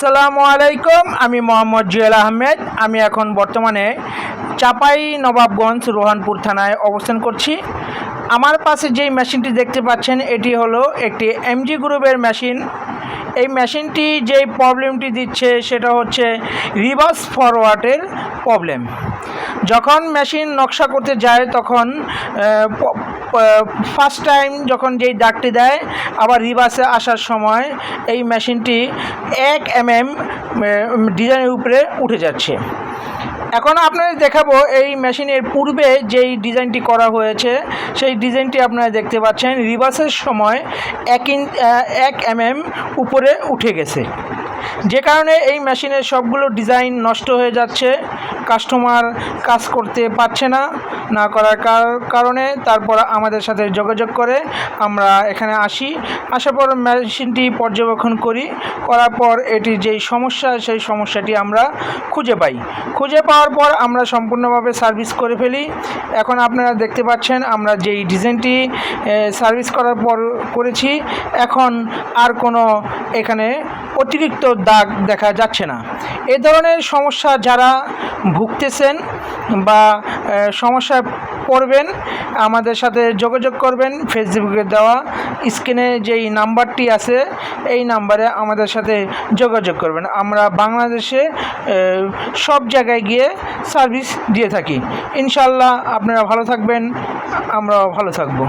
আসসালামু আলাইকুম, আমি মোহাম্মদ জুয়েল আহমেদ। আমি এখন বর্তমানে চাপাই নবাবগঞ্জ রোহানপুর থানায় অবস্থান করছি। আমার পাশে যেই মেশিনটি দেখতে পাচ্ছেন, এটি হলো একটি এমজি গ্রুপের মেশিন। এই মেশিনটি যেই প্রবলেমটি দিচ্ছে, সেটা হচ্ছে রিভার্স ফরওয়ার্ডের প্রবলেম। যখন মেশিন নকশা করতে যায়, তখন ফার্স্ট টাইম যখন যেই দাগটি দেয়, আবার রিভার্সে আসার সময় এই মেশিনটি এক এম এম ডিজাইনের উপরে উঠে যাচ্ছে। এখন আপনাদের দেখাবো এই মেশিনের পূর্বে যেই ডিজাইনটি করা হয়েছে, সেই ডিজাইনটি আপনারা দেখতে পাচ্ছেন রিভার্সের সময় এক ইঞ্চ এক এম এম উপরে উঠে গেছে। যে কারণে এই মেশিনের সবগুলো ডিজাইন নষ্ট হয়ে যাচ্ছে। কাস্টমার কাজ করতে পারছে না না করার কার- কারণে তারপর আমাদের সাথে যোগাযোগ করে আমরা এখানে আসি। আসার পর মেশিনটি পর্যবেক্ষণ করি। করার পর এটির যেই সমস্যা, সেই সমস্যাটি আমরা খুঁজে পাই। খুঁজে পাওয়ার পর আমরা সম্পূর্ণভাবে সার্ভিস করে ফেলি। এখন আপনারা দেখতে পাচ্ছেন আমরা যেই ডিজাইনটি সার্ভিস করার পর করেছি। এখন আর কোনো এখানে অতিরিক্ত দাগ দেখা যাচ্ছে না। এ ধরনের সমস্যা যারা ভুগতেছেন বা সমস্যায় পড়বেন, আমাদের সাথে যোগাযোগ করবেন। ফেসবুকে দেওয়া স্ক্রিনে যেই নাম্বারটি আছে, এই নাম্বারে আমাদের সাথে যোগাযোগ করবেন। আমরা বাংলাদেশে সব জায়গায় গিয়ে সার্ভিস দিয়ে থাকি। ইনশাল্লাহ আপনারা ভালো থাকবেন, আমরাও ভালো থাকব।